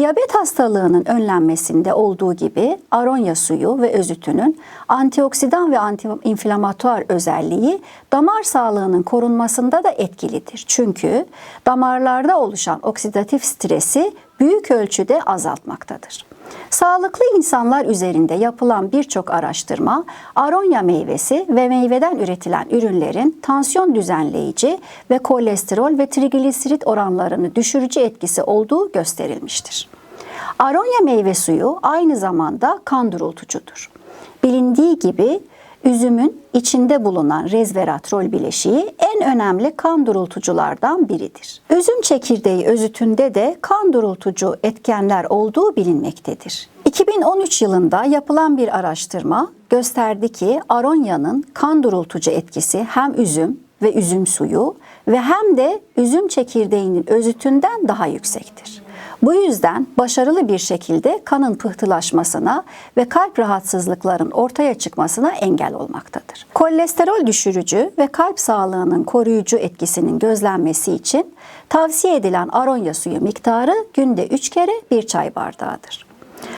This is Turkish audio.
Diyabet hastalığının önlenmesinde olduğu gibi aronya suyu ve özütünün antioksidan ve antiinflamatuar özelliği damar sağlığının korunmasında da etkilidir. Çünkü damarlarda oluşan oksidatif stresi büyük ölçüde azaltmaktadır. Sağlıklı insanlar üzerinde yapılan birçok araştırma aronya meyvesi ve meyveden üretilen ürünlerin tansiyon düzenleyici ve kolesterol ve trigliserit oranlarını düşürücü etkisi olduğu gösterilmiştir. Aronya meyve suyu aynı zamanda kan durultucudur. Bilindiği gibi üzümün içinde bulunan resveratrol bileşiği en önemli kan durultuculardan biridir. Üzüm çekirdeği özütünde de kan durultucu etkenler olduğu bilinmektedir. 2013 yılında yapılan bir araştırma gösterdi ki aronyanın kan durultucu etkisi hem üzüm ve üzüm suyu ve hem de üzüm çekirdeğinin özütünden daha yüksektir. Bu yüzden başarılı bir şekilde kanın pıhtılaşmasına ve kalp rahatsızlıkların ortaya çıkmasına engel olmaktadır. Kolesterol düşürücü ve kalp sağlığının koruyucu etkisinin gözlenmesi için tavsiye edilen aronya suyu miktarı günde 3 kere 1 çay bardağıdır.